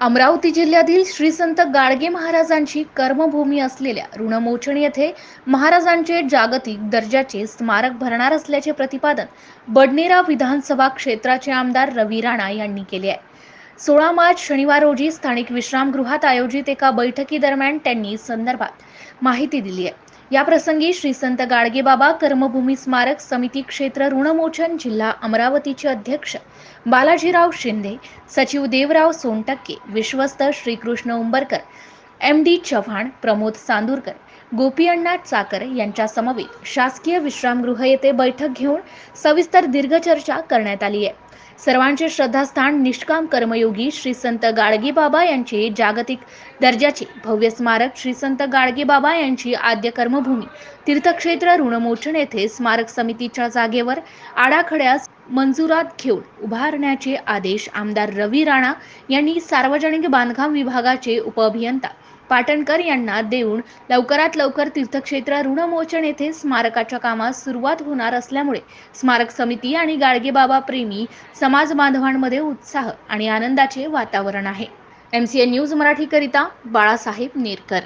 अमरावती जिल्ह्यातील श्री संत गाडगे महाराजांची कर्मभूमी असलेल्या ऋणमोचन येथे महाराजांचे जागतिक दर्जाचे स्मारक भरणार असल्याचे प्रतिपादन बडनेरा विधानसभा क्षेत्राचे आमदार रवी राणा यांनी केले आहे. सोळा मार्च शनिवार रोजी स्थानिक विश्रामगृहात आयोजित एका बैठकीदरम्यान त्यांनी संदर्भात माहिती दिली आहे. या प्रसंगी श्री संत गाडगेबाबा कर्मभूमी स्मारक समिती क्षेत्र ऋणमोचन जिल्हा अमरावतीचे अध्यक्ष बालाजीराव शिंदे सचिव देवराव सोनटक्के विश्वस्त श्रीकृष्ण उंबरकर एम डी चव्हाण प्रमोद चांदूरकर गोपी अण्णा चाकर यांच्या समवेत शासकीय विश्रामगृह येथे बैठक घेऊन सविस्तर दीर्घ चर्चा करण्यात आली आहे. सर्वांचे श्रद्धास्थान निष्काम कर्मयोगी श्री संत गाडगे बाबा यांचे जागतिक दर्जाचे भव्य स्मारक श्री संत गाडगे बाबा यांची आद्य कर्मभूमी तीर्थक्षेत्र ऋणमोचन येथे स्मारक समितीच्या जागेवर आडाखड्यास मंजुरात घेऊन उभारण्याचे आदेश आमदार रवी राणा यांनी सार्वजनिक बांधकाम विभागाचे उपअभियंता पाटणकर यांना देऊन लवकरात लवकर तीर्थक्षेत्र ऋणमोचन येथे स्मारकाच्या कामास सुरुवात होणार असल्यामुळे स्मारक समिती आणि गाडगेबाबा प्रेमी समाज बांधवांमध्ये उत्साह आणि आनंदाचे वातावरण आहे. एम सी एन न्यूज मराठीकरिता बाळासाहेब नेरकर.